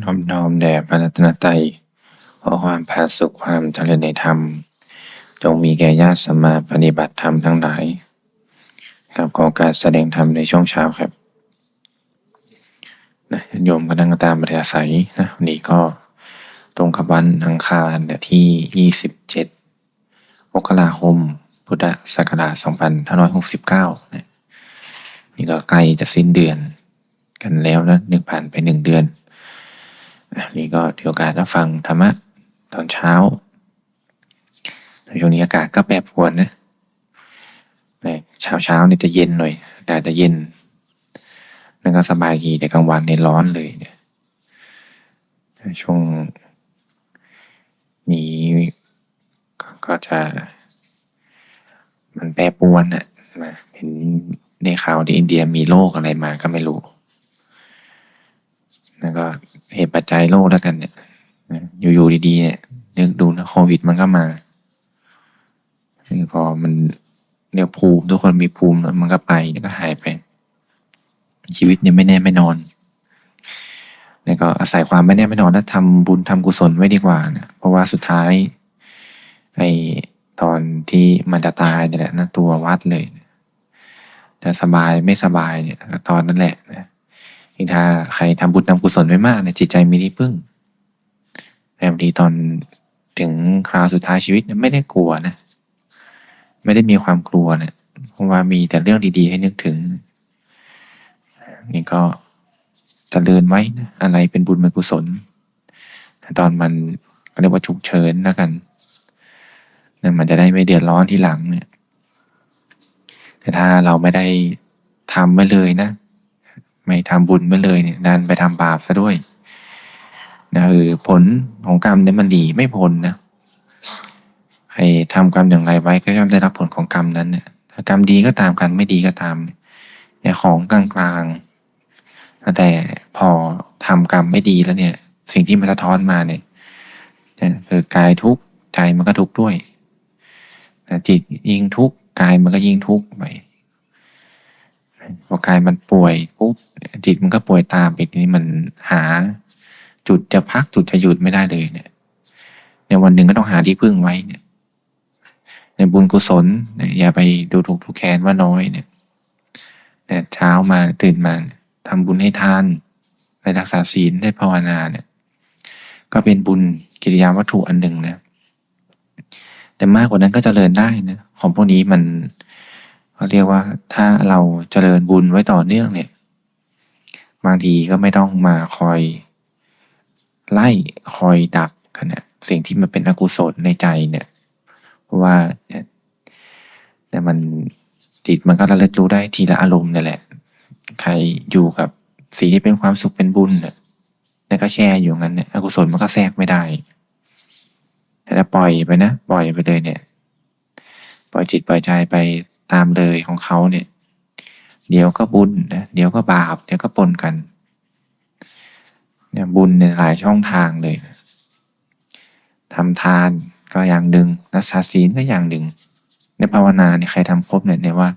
น้อมน้อมแด่พระรัตนตรัยขอความผาสุขความเจริญในธรรม จงมีแก่ญาติสมาปฏิบัติธรรมทั้งหลายครับขอการแสดงธรรมในช่วงเช้าครับนะโยมก็นั่งตามบริยาศัยนะวันนี้ก็ตรงกับวันอังคารเนี่ยที่ 27มกราคม พุทธศักราช2569นะนี่ก็ใกล้จะสิ้นเดือนกันแล้วนะหนึ่งผ่านไปหนึ่งเดือน นี่ก็ถือโอกาสรับฟังธรรมะตอนเช้าช่วงนี้อากาศก็แปรปรวนนะเช้าเช้านี่จะเย็นหน่อยแต่จะเย็นนั่นก็สบายดีแต่กลางวันในร้อนเลยเนี่ยช่วงนี้ก็จะ มันแปรปรวนอะมาเห็นในข่าวที่อินเดียมีโรคอะไรมาก็ไม่รู้ แล้วก็เหตุปัจจัยโรคแล้วกันเนี่ยอยู่ๆดีๆเนี่ยนึกดูนะโควิดมันก็มาพอมันเนี่ยภูมิทุกคนมีภูมิมันก็ไปแล้วก็หายไป ชีวิตเนี่ยไม่แน่ไม่นอนแล้วก็อาศัยความไม่แน่ไม่นอนแล้วทำบุญทำกุศลไว้ดีกว่านะเพราะว่าสุดท้ายไอตอนที่มันจะตายนี่แหละนะตัววัดเลยจะสบายไม่สบายเนี่ยตอนนั้นแหละนะ ถ้าใครทำบุญทำกุศลไว้มากเนี่ยจิตใจมีที่พึ่งแต่บางทีตอนถึงคราวสุดท้ายชีวิตไม่ได้กลัวนะ ไม่ได้มีความกลัวเนะเพราะว่ามีแต่เรื่องดีๆ ให้นึกถึง นี่ก็จเจริญไว้นะอะไรเป็นบุญเป็นกุศลแต่ตอนมันก็เรียกว่าฉุกเฉินแล้วกันนั่นมันจะได้ไม่เดือดร้อนที่หลังเนี่ย แต่ถ้าเราไม่ได้ทำไว้เลยนะ ไม่ทำบุญไว้เลยเนี่ยดันไปทำบาปซะด้วยนะคือผลของกรรมเนี่ยมันดีไม่พ้นนะให้ทำกรรมอย่างไรไว้ก็ย่อมได้รับผลของกรรมนั้นเนี่ยถ้ากรรมดีก็ตามกันไม่ดีก็ตามเนี่ยของกลางๆแต่พอทำกรรมไม่ดีแล้วเนี่ย สิ่งที่มันสะท้อนมาเนี่ยคือกายทุกข์ใจมันก็ทุกข์ด้วยแต่จิตยิ่งทุกข์กายมันก็ยิ่งทุกข์ไป พอกายมันป่วยปุ๊บจิตมันก็ป่วยตามอีกนี้มันหา จุดจะพักจุดจะหยุดไม่ได้เลยเนี่ย ในวันหนึ่งก็ต้องหาที่พึ่งไว้เนี่ย ในบุญกุศลอย่าไปดูถูกทุกแคนว่าน้อยเนี่ยเนี่ยเช้ามาตื่นมาทำบุญให้ทานในรักษาศีลได้ภาวนาเนี่ย ก็เป็นบุญกิริยาวัตถุอันหนึ่งนะแต่มากกว่านั้นก็จเจริญได้นะของพวกนี้มัน เขาเรียกว่าถ้าเราเจริญบุญไว้ต่อเนื่องเนี่ย บางทีก็ไม่ต้องมาคอย ไล่คอยดับกันนะสิ่งที่มันเป็นอกุศลในใจเนี่ยราะว่าเนี่ยแต่มันจิตมันก็ระลึกรู้ได้ทีละอารมณ์นี่แหละ ใครอยู่กับสิ่งที่เป็นความสุขเป็นบุญเนี่ยแล้วก็แช่อยู่งั้นเนี่ยอกุศลมันก็แทรกไม่ได้แต่ถ้าปล่อยไปนะปล่อยไปเลยเนี่ย ปล่อยจิตปล่อยใจไป ตามเลยของเขาเนี่ย เดี๋ยวก็บุญนะเดี๋ยวก็บาป เดี๋ยวก็ปนกันเนี่ยบุญในหลายช่องทางเลยทำทานก็อย่างหนึ่งรักษาศีลก็อย่างหนึ่ง ในภาวนาเนี่ยใครทำครบเนี่ยเนี่ยว่า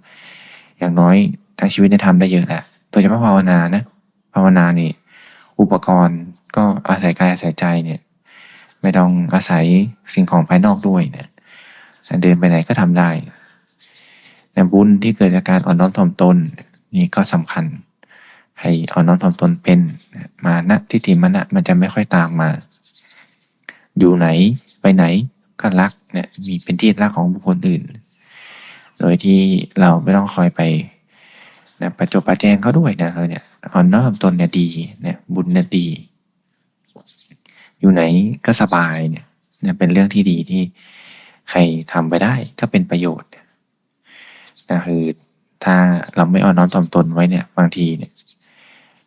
อย่างน้อยทั้งชีวิตได้ทำได้เยอะแหละโดยเฉพาะภาวนานะ ภาวนานี่ อุปกรณ์ก็อาศัยกายอาศัยใจเนี่ย ไม่ต้องอาศัยสิ่งของภายนอกด้วยเนี่ยเดินไปไหนก็ทำได้ แต่บุญที่เกิดจากการอ่อนน้อมถ่อมตนนี่ก็สำคัญ ให้อ่อนน้อมถ่อมตนเป็นมานะทิฏฐิมาณะมันจะไม่ค่อยตามมา อยู่ไหนไปไหนก็รักเนี่ยมีเป็นที่รักของบุคคลอื่น โดยที่เราไม่ต้องคอยไปนะประจบประแจงเขาด้วยนะเเนี่ยอ่อนน้อมตนเนี่ยดีเนี่ยบุญเนี่ยดี อยู่ไหนก็สบายเนี่ยเนี่ยเป็นเรื่องที่ดีที่ใครทำไปได้ก็เป็นประโยชน์ นะคือถ้าเราไม่อ่อนน้อมถ่อมตนไว้เนี่ย บางทีเนี่ย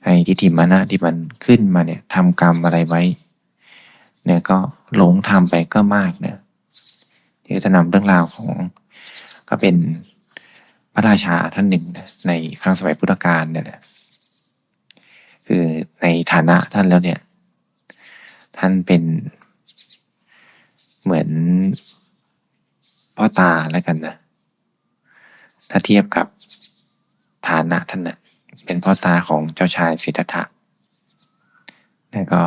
ไอ้ทิฏฐิมานะที่มันขึ้นมาเนี่ยทำกรรมอะไรไว้ เนี่ยก็หลงทำไปก็มากเนี่ยที่จะนำเรื่องราวของก็เป็นพระราชาท่านหนึ่งในครั้งสมัยพุทธกาลเนี่ยแหละคือในฐานะท่านแล้วเนี่ย ท่านเป็นเหมือนพ่อตาแล้วกันนะ ถ้าเทียบกับฐานะท่านนะ่ะเป็นพ่อตาของเจ้าชายสิทธัตถะแล้วก็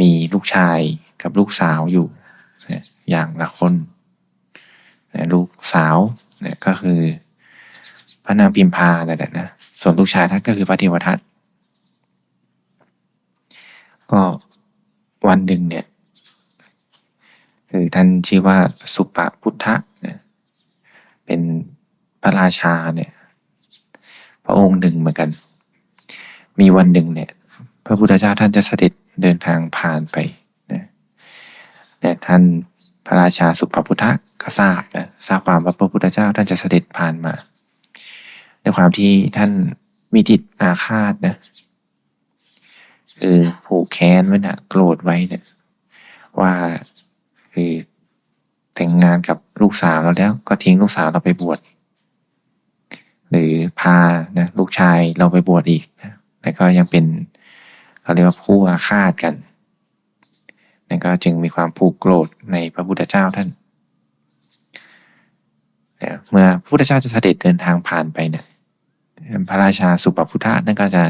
มีลูกชายกับลูกสาวอยู่นะอย่างละคนนะลูกสาวเนี่ยก็คือพระนางพิมพานั่นแหละนะส่วนลูกชายท่านก็คือพระเทวทัตก็วันหนึ่งเนี่ยคือท่านชื่อว่าสุปพุทธะ เป็นพระราชาเนี่ย พระองค์หนึ่งเหมือนกัน มีวันหนึ่งเนี่ย พระพุทธเจ้าท่านจะเสด็จเดินทางผ่านไปนะแต่ท่านพระราชาสุปพุทธะก็ทราบนะทราบความว่าพระพุทธเจ้าท่านจะเสด็จผ่านมาในความที่ท่านมีจิตอาฆาตนะคือผูกแค้นไว้นะโกรธไว้เนี่ยว่าคือ แต่งงานกับลูกสาวเราแล้วก็ทิ้งลูกสาวเราไปบวชหรือพานะลูกชายเราไปบวชอีกนะแล้วก็ยังเป็นเขาเรียกว่าผู้อาฆาตกันนั่นก็จึงมีความผูกโกรธในพระพุทธเจ้าท่านเมื่อพระพุทธเจ้าจะเสด็จเดินทางผ่านไปเนี่ยพระราชาสุปพุทธะนั่นก็จะ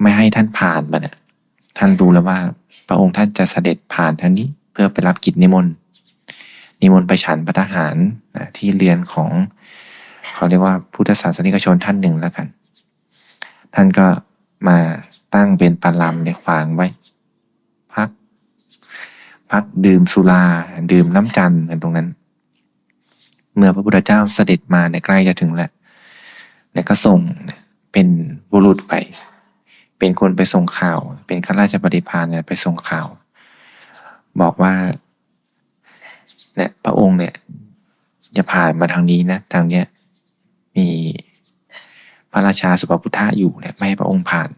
ไม่ให้ท่านผ่านมาเนี่ยท่านรู้แล้วว่าพระองค์ท่านจะเสด็จผ่านทางนี้เพื่อไปรับกิจนิมนต์ นิมนต์ไปฉันพระทหารนะที่เรียนของเขาเรียกว่าพุทธศาสนิกชนท่านหนึ่งแล้วกัน ท่านก็มาตั้งเป็นปาลำในขวางไว้ พัก พักดื่มสุราดื่มน้ำจันทร์กันตรงนั้น เมื่อพระพุทธเจ้าเสด็จมาในใกล้จะถึงแล้วแล้วก็ส่งเป็นบุรุษไป เป็นคนไปส่งข่าว เป็นข้าราชบริพารเนี่ยไปส่งข่าว บอกว่า เนี่ยพระองค์เนี่ยจะผ่านมาทางนี้นะทางเนี้ยมีพระราชาสุปพุทธะอยู่เนี่ยไม่ให้พระองค์ผ่าน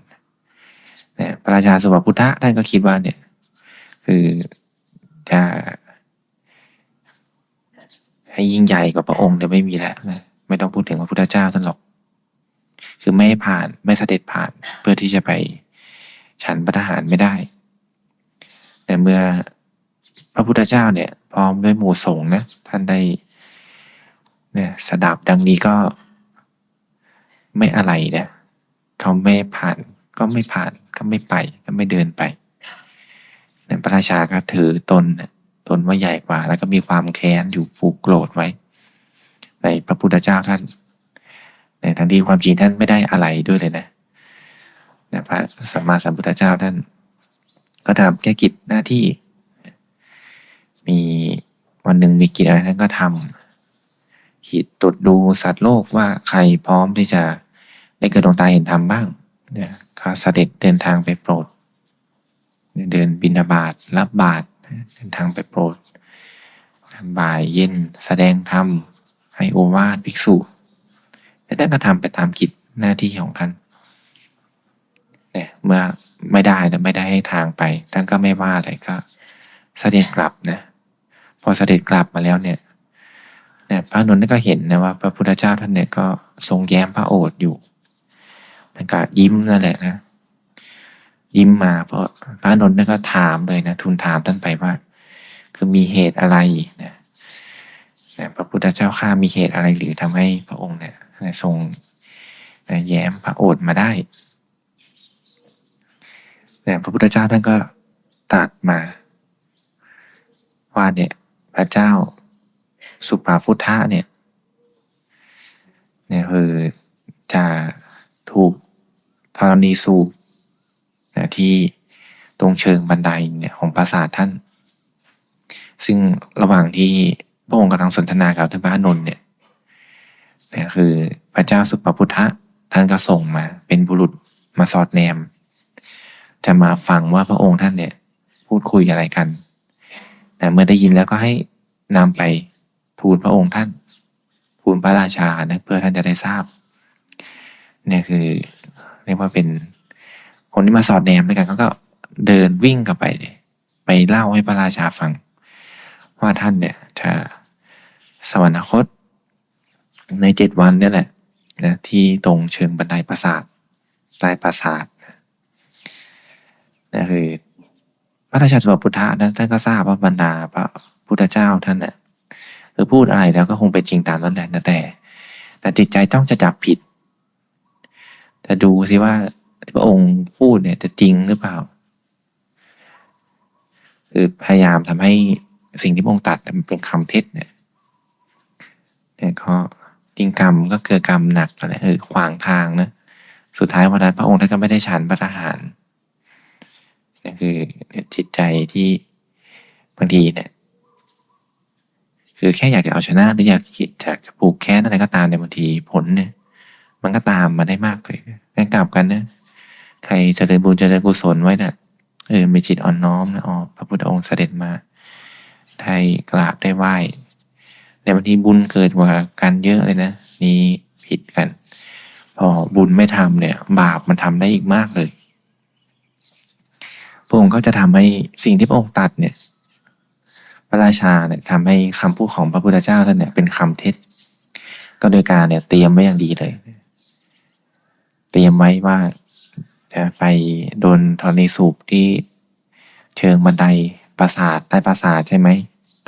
เนี่ยพระราชาสุปพุทธะท่านก็คิดว่าเนี่ยคือจะให้ยิ่งใหญ่กว่าพระองค์เนี่ยไม่มีแล้วนะไม่ต้องพูดถึงพระพุทธเจ้าท่านหรอก คือไม่ให้ผ่านไม่เสด็จผ่านเพื่อที่จะไปฉันพระทหารไม่ได้ แต่เมื่อ พระพุทธเจ้าเนี่ย พร้อมด้วยหมู่สงฆ์นะท่านได้เนี่ยสดับดังนี้ก็ไม่อะไรเนี่ยเขาไม่ผ่านก็ไม่ผ่านก็ไม่ไปก็ไม่เดินไปเนี่ยพระราชาก็ถือตนน่ะตนว่าใหญ่กว่า แล้วก็มีความแค้นอยู่ผูกโกรธไว้ในพระพุทธเจ้าท่านในทันทีความจริงท่านไม่ได้อะไรด้วยเลยนะนะพระสัมมาสัมพุทธเจ้าท่าน ก็ทำแก้กิจหน้าที่ มีวันหนึ่งมีกิจอะไรท่านก็ทำขีดตรวจดูสัตว์โลกว่าใครพร้อมที่จะได้เกิดดวงตาเห็นธรรมบ้างเนี่ยก็เสด็จเดินทางไปโปรด เดินบินาบาตรับบาตรเดินทางไปโปรดบ่ายเย็นแสดงธรรมให้โอวาทภิกษุแต่ท่านก็ทำไปตามกิจหน้าที่ของท่านเนี่ยเมื่อไม่ได้แต่ไม่ได้ให้ทางไปท่านก็ไม่ว่าอะไรก็เสด็จกลับนะ อเสด็จกลับมาแล้วเนี่ยเนี่ยพระนนท์ก็เห็นนะว่า พระพุทธเจ้าท่านเนี่ยก็ทรงแย้มพระโอษฐ์อยู่ท่านก็ยิ้มนั่นแหละนะยิ้มมาเพราะพระนนท์ก็ถามเลยนะทูลถามท่านไปว่า คือมีเหตุอะไรนะนะพระพุทธเจ้าข้ามีเหตุอะไรหรือทำให้พระองค์เนี่ยทรงนะแย้มพระโอษฐ์มาได้เนี่ยพระพุทธเจ้าท่านก็ตรัสมาว่าเนี่ย พระเจ้าสุปาพุทธะเนี่ยเนี่ยคือจะถูกธรณีสูบนะที่ตรงเชิงบันไดเนี่ยของปราสาทท่าน ซึ่งระหว่างที่พระองค์กำลังสนทนากับท่านพระอานนท์เนี่ยเนี่ยคือพระเจ้าสุปพุทธะท่านก็ส่งมาเป็นบุรุษมาสอดแนม จะมาฟังว่าพระองค์ท่านเนี่ยพูดคุยอะไรกัน แต่เมื่อได้ยินแล้วก็ให้นำไปทูลพระองค์ท่าน ทูลพระราชานะเพื่อท่านจะได้ทราบเนี่ยคือเรียกว่าเป็นคนที่มาสอดแนมด้วยกันเขาก็เดินวิ่งกลับไป ไปเล่าให้พระราชาฟัง ว่าท่านเนี่ยจะสวรรคตในเจ็ดวันนี่แหละนะที่ตรงเชิงบันไดปราสาทใต้ปราสาทนะคือ ระราชาสมพุทธะนะท่านก็ทราบว่าบรรดาพระพุทธเจ้าท่านเนะ่ยคือพูดอะไรแล้วก็คงเป็นจริงตามนั้นแหละนะแต่ แต่จิตใจต้องจะจับผิดแต่ดูสิว่าพระองค์พูดเนี่ยจะจริงหรือเปล่าคือพยายามทำให้สิ่งที่พระองค์ตัดมันเป็นคำเท็จเนี่ยเนี่ยก็จริงกรรมก็เกิดกรรมหนักอะไรเออขวางทางนะสุดท้ายวันนั้นพระองค์ท่านก็ไม่ได้ฉันพระทหารนี่ คือจิตใจที่บางทีเนี่ยคือแค่อยากจะเอาชนะหรืออยากอยากจะปลูกแค้นอะไรก็ตามในบางทีผลเนี่ย มันก็ตามมาได้มากเลยงั้นกลับกันนะใครเจริญบุญเจริญกุศลไว้นะ่ะเออมีจิตอ่อนน้อมนะอ๋อพระพุทธองค์เสด็จมาไทยกราบได้ไหว้แต่บางทีบุญเกิดกว่ากันเยอะเลยนะนี่ผิดกัน พอบุญไม่ทำเนี่ย บาปมันทำได้อีกมากเลย พระองค์ก็จะทำให้สิ่งที่พระองค์ตัดเนี่ย พระราชาเนี่ยทำให้คำพูดของพระพุทธเจ้าท่านเนี่ยเป็นคำเท็จ ก็โดยการเนี่ย เตรียมไว้อย่างดีเลย เตรียมไว้ว่าจะไปโดนธรณีสูบที่เชิงบันไดปราสาทใต้ปราสาทใช่ไหม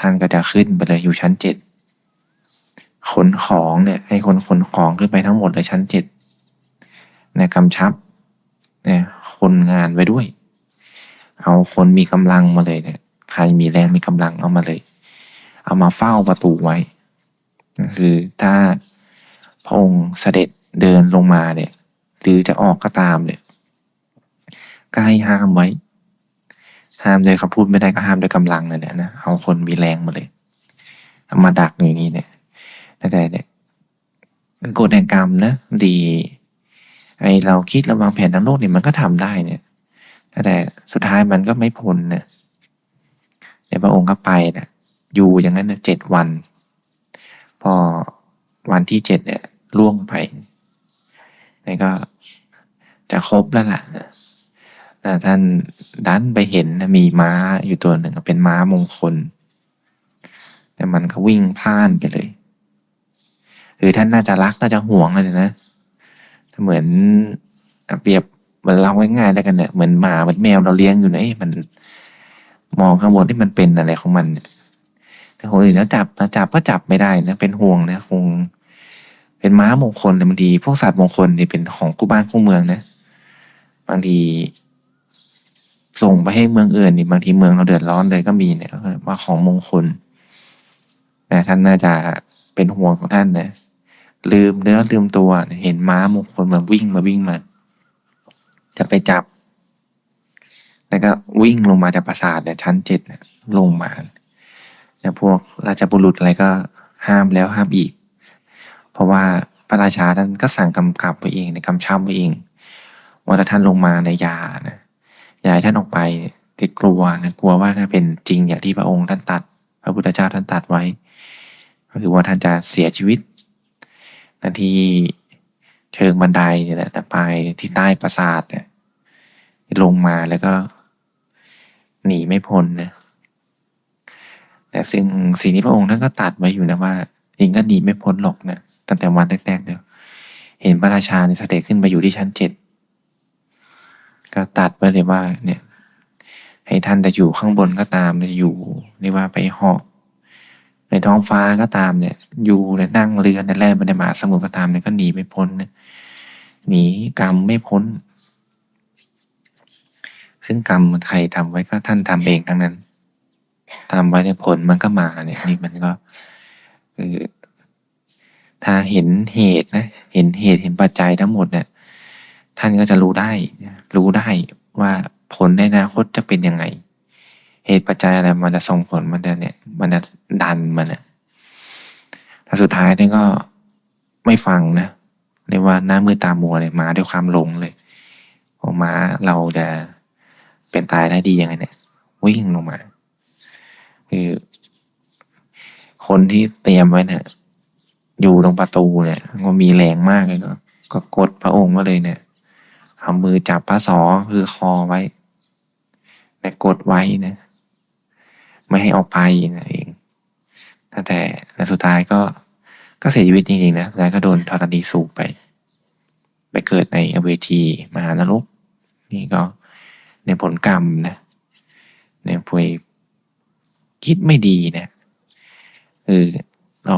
ท่านก็จะขึ้นไปเลยอยู่ชั้นเจ็ดขนของเนี่ย ให้คนขนของขึ้นไปทั้งหมดเลยชั้นเจ็ดนะกำชับเนี่ยคนงานไว้ด้วย เอาคนมีกำลังมาเลยเนี่ย ใครมีแรงมีกำลังเอามาเลย เอามาเฝ้าประตูไว้คือถ้าพระองค์เสด็จเดินลงมาเนี่ยหรือจะออกก็ตามเนี่ยก็ให้ห้ามไว้ ห้ามโดยคำพูดไม่ได้ก็ห้ามโดยกำลังเนั่นแหละนะเอาคนมีแรงมาเลยเอามาดักอย่างนี้เนี่ยแต่เนี่ยกฎแห่งกรรมนะดี ไอเราคิดระวางแผนทางโลกเนี่ยมันก็ทำได้เนี่ย แต่สุดท้ายมันก็ไม่พ้นเนี่ยเดี๋ยวพระองค์ก็ไปนะอยู่อย่างนั้นนะเจ็ดวัน พอวันที่เจ็ดเนี่ยล่วงไปนี่ก็จะครบแล้วล่ะแต่ท่านดันไปเห็นนะมีม้าอยู่ตัวหนึ่งเป็นม้ามงคล แต่มันก็วิ่งพล่านไปเลยหรือท่านน่าจะรักน่าจะห่วงเลยนะ เหมือนเปรียบ มือนเราง่ายๆแล้วกันเนี่ยเหมือนหมาเหมือนแมวเราเลี้ยงอยู่นี่ยมันมองข้างบนที่มันเป็นอะไรของมันแต่คนอื่นแล้วจับนะจับก็จับไม่ได้นะเป็นห่วงนะคง เป็นม้ามงคลแต่บางทีพวกสัตว์มงคลเนี่ยเป็นของกู้บ้านกู้เมืองนะบางทีส่งไปให้เมืองอื่นนี่บางทีเมืองเราเดือดร้อนเลยก็มีเนี่ยว่าของมงคลแต่ท่านน่าจะเป็นห่วงของท่านนะลืมเนื้อลืมตัวเห็นม้ามงคลมาวิ่งมาวิ่งมา จะไปจับ แล้วก็วิ่งลงมาจากปราสาทเนี่ยชั้นเจ็ดเนี่ยลงมาแล้วพวกราชบุรุษอะไรก็ห้ามแล้วห้ามอีก เพราะว่าพระราชาท่านก็สั่งกำกับไว้เองในกำชับไว้เอง ว่าถ้าท่านลงมาในยานะยายท่านออกไปติดกลัวนะกลัวว่าถ้าเป็นจริงอย่างที่พระองค์ท่านตัด พระพุทธเจ้าท่านตัดไว้ ก็คือว่าท่านจะเสียชีวิตนาที่เชิงบันไดเนี่ยแหละไปที่ใต้ปราสาทเนี่ย ลงมาแล้วก็หนีไม่พ้นนะ แต่ซึ่งสิ่งที่พระองค์ท่านก็ตัดไว้อยู่นะว่าเองก็หนีไม่พ้นหรอกนะตั้งแต่วันแรกๆเดียวเห็นพระราชาเนี่ยเสด็จขึ้นไปอยู่ที่ชั้นเจ็ดก็ตัดไว้เลยว่า เนี่ย ให้ท่านจะอยู่ข้างบนก็ตามจะอยู่เรียกว่าไปเหาะในท้องฟ้าก็ตามเนี่ย อยู่ในนั่งเรือในแล่นบรรยมาสมุทรก็ตามเนี่ยก็หนีไม่พ้นนะหนีกรรมไม่พ้น ซึ่งกรรมใครทำไว้ก็ท่านทำเองทั้งนั้นทำไว้ในผลมันก็มาเนี่ยนี่มันก็คือถ้าเห็นเหตุนะ เห็นเหตุเห็นปัจจัยทั้งหมดเนี่ย ท่านก็จะรู้ได้ รู้ได้ว่าผลในอนาคตจะเป็นยังไง เหตุปัจจัยอะไรมันจะส่งผลมันจะเนี่ย มันจะดันมันเนี่ยถ้าสุดท้ายนี่ก็ไม่ฟังนะเรียกว่าหน้ามือตามัวเลยมาด้วยความหลงเลยพอมาเราจะ เป็นตายได้ดียังไงเนี่ย วิ่งลงมา คือ คนที่เตรียมไว้เนี่ยอยู่ตรงประตูเนี่ยก็มีแรงมากเลยก็ก็กดพระองค์ไว้เลยเนี่ยเอามือจับพระสอคือคอไว้แต่กดไว้นะ ไม่ให้ออกไปนั่นเองแต่แต่สุดท้ายก็ก็เสียชีวิตจริงๆนะแล้วก็โดนธรณีสูบไป ไปเกิดในอเวจีมหานรกนี่ก็ ในผลกรรมนะในพวยคิดไม่ดีเนี่ยเออเรา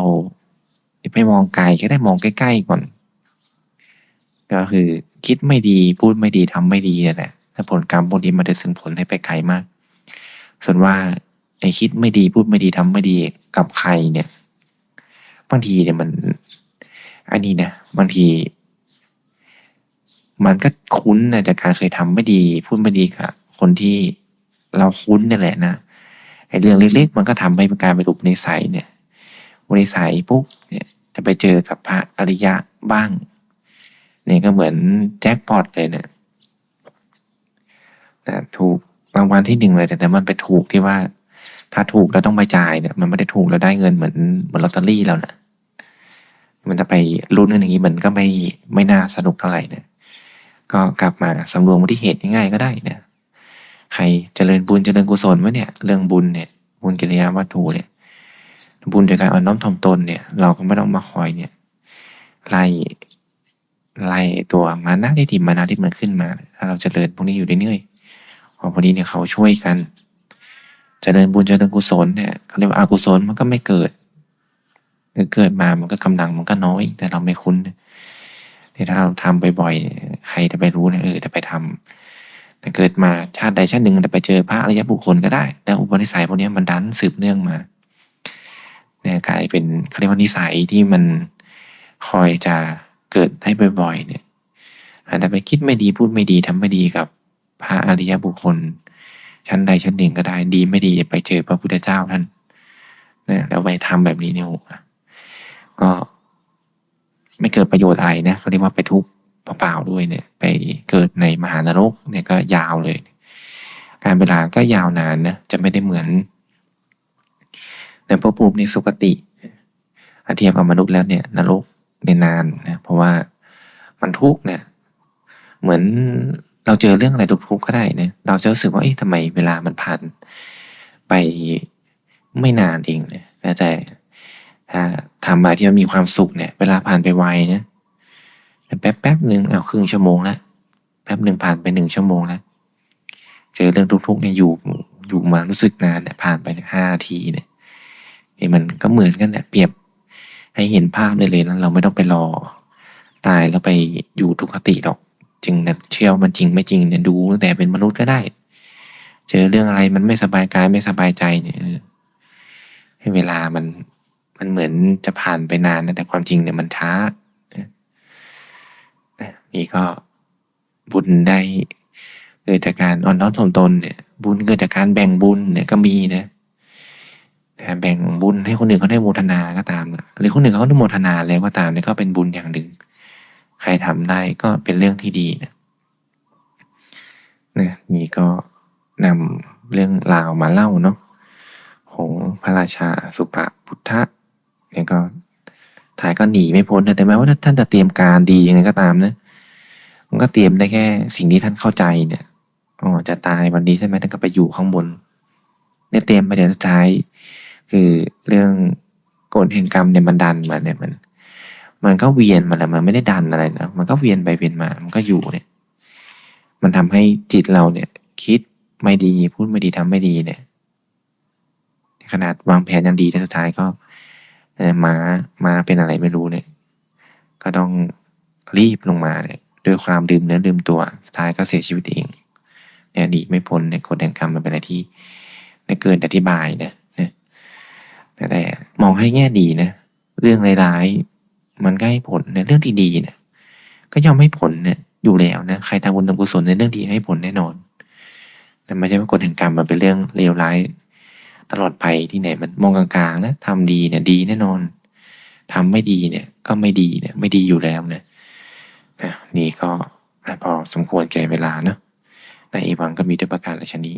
ไปมองไกลก็ได้มองใกล้ๆก่อน ก็คือคิดไม่ดีพูดไม่ดีทำไม่ดีนั่แหละถ้าผลกรรมพวกนี้มันจะส่งผลให้ไปไกลมาก ส่วนว่าไอ้คิดไม่ดีพูดไม่ดีทำไม่ดีกับใครเนี่ยบางทีเนี่ยมัน อันนี้นะบางที มันก็คุ้นนะจากการเคยทำไม่ดี พูดไม่ดีกับคนที่เราคุ้นนี่แหละนะไอ้เรื่องเล็ก ๆ มันก็ทำให้เป็นการไปรูปนิสัยเนี่ยนิสัยปุ๊บเนี่ยจะไปเจอกับพระอริยะบ้างเนี่ยก็เหมือนแจ็คพอตเลยเนี่ยแต่ถูกรางวัลที่หนึ่งเลยแต่แต่มันไปถูกที่ว่า ถ้าถูกแล้วต้องไปจ่ายเนี่ย มันไม่ได้ถูกแล้วได้เงินเหมือนเหมือนลอตเตอรี่แล้วนะมันจะไปลุ้นกันอย่างนี้มันก็ไม่ไม่น่าสนุกเท่าไหร่เนี่ย ก็กลับมาสำรวมอุบัติเหตุง่ายๆก็ได้เนี่ยใครเจริญบุญเจริญกุศลวะเนี่ย เรื่องบุญเนี่ย บุญกิริยาวัตถุเนี่ย บุญโดยการอ่อนน้อมถ่อมตนเนี่ย เราก็ไม่ต้องมาคอยเนี่ยไล่ไล่ตัวมานะที่ถิ่มานะที่มันขึ้นมา ถ้าเราจเจริญพวกนี้อยู่เรื่อยๆพอพอดีเนี่ยเขาช่วยกันจเจริญบุญเจริญกุศลเนี่ยเขาเรียกว่าอากุศลมันก็ไม่เกิดเกิดมามันก็กำลังมันก็น้อย แต่เราไม่คุ้น ถ้าเราทำบ่อยๆ ใครจะไปรู้นี่ยเออจะไปทำแต่เกิดมาชาติใดชาติหนึ่งจะไปเจอพระอริยบุคคลก็ได้ แต่อุปนิสัยพวกนี้มันดันสืบเนื่องมาเนี่ยกลายเป็นเขาเรียกว่านิสัยที่มันคอยจะเกิดให้บ่อย ๆ เนี่ยอาจจะไปคิดไม่ดีพูดไม่ดีทำไม่ดีกับพระอริยบุคคล ชั้นใดชั้นหนึ่งก็ได้ดีไม่ดีไปเจอพระพุทธเจ้าท่านนะแล้วไปทำแบบนี้เนี่ยก็ ไม่เกิดประโยชน์อะไรนะเขาเรียกว่าไปทุกข์เปล่าๆด้วยเนี่ย ไปเกิดในมหานรกเนี่ยก็ยาวเลย การเวลาก็ยาวนานนะจะไม่ได้เหมือนในภพภูมิในสุคติอาเทียบกับมนุษย์แล้วเนี่ยนรกในนานนะเพราะว่ามันทุกข์เนี่ยเหมือนเราเจอเรื่องอะไรทุกข์ก็ได้เนี่ยเราจะรู้สึกว่าเอ๊ะทำไมเวลามันผ่านไปไม่นานเองเนี่ยแต่ ถ้าทำมาที่มันมีความสุขเนี่ย เวลาผ่านไปไวนะแป๊บแป๊บหนึ่งเอาครึ่งชั่วโมงแล้วแป๊บหนึ่งผ่านไปหนึ่งชั่วโมงแล้วเจอเรื่องทุกข์เนี่ยอยู่อยู่มารู้สึกนานเนี่ยผ่านไปห้านาทีเนี่ยมันก็เหมือนกันเนี่ยเปรียบให้เห็นภาพเลยเลยแล้วเราไม่ต้องไปรอ ตายแล้วไปอยู่ทุกขติหรอก จึงเนี่ยเชื่อว่ามันจริงไม่จริงเนี่ยดูตั้งแต่เป็นมนุษย์ก็ได้ เจอเรื่องอะไรมันไม่สบายกายไม่สบายใจเนี่ยให้เวลามัน มันเหมือนจะผ่านไปนานนะแต่ความจริงเนี่ยมันช้านี่ก็บุญได้เกิดจากการอ่อนน้อมถ่อมตนเนี่ย บุญเกิดจากการแบ่งบุญเนี่ยก็มีนะแต่แบ่งบุญให้คนอื่นเขาได้โมทนาก็ตามหรือคนอื่นเขาได้โมทนาแล้วก็ตามเนี่ยก็เป็นบุญอย่างหนึ่ง ใครทำได้ก็เป็นเรื่องที่ดีนะนะนี่ก็นำเรื่องราวมาเล่าเนาะของพระราชาสุปพุทธะ เนี่ก็ถ่ายก็หนีไม่พ้นแต่แม้ว่าท่านจะเตรียมการดียังไงก็ตามนะมันก็เตรียมได้แค่ สิ่งที่ท่านเข้าใจเนี่ยอ๋อจะตายวันนี้ใช่ไหมท่านก็ไปอยู่ข้างบนเนี่ยเตรียมไปเดี๋ยวสุดท้าย คือเรื่องกฎแห่งกรรมเนี่ยมันดันมาเนี่ยมัน มันก็เวียนมาแหละมันไม่ได้ดันอะไรนะมันก็เวียนไปเวียนมา มันก็อยู่เนี่ย มันทำให้จิตเราเนี่ย คิดไม่ดีพูดไม่ดีทำไม่ดีเนี่ยขนาดวางแผนยังดีแต่สุดท้ายก็ ม้าม้าเป็นอะไรไม่รู้เนี่ย ก็ต้องรีบลงมาเนี่ยด้วยความดื่มเนื้อดื่มตัวสุดท้ายก็เสียชีวิตเองเนี่ยดีไม่พ้นในกฎแห่งกรรมมันเป็นอะไรที่เกินอธิบายนะแต่แต่มองให้แง่ดีนะเรื่องร้ายๆมันก็ให้ผลในเรื่องที่ดีเนี่ยก็ย่อมให้ผลเนี่ยอยู่แล้วนะใครทำบุญทำกุศลในเรื่องดีให้ผลแน่นอนแต่ไม่ใช่ว่ากฎแห่งกรรมมันเป็นเรื่องเลวร้าย ตลอดไปที่ไหนมันมองกลางๆนะทำดีเนี่ยดีแน่นอนทำไม่ดีเนี่ย ก็ไม่ดีเนี่ย ไม่ดีอยู่แล้วเนี่ยนี่ก็พอสมควรแก่เวลาเนาะในอีวังก็มีด้วยประการละชนี้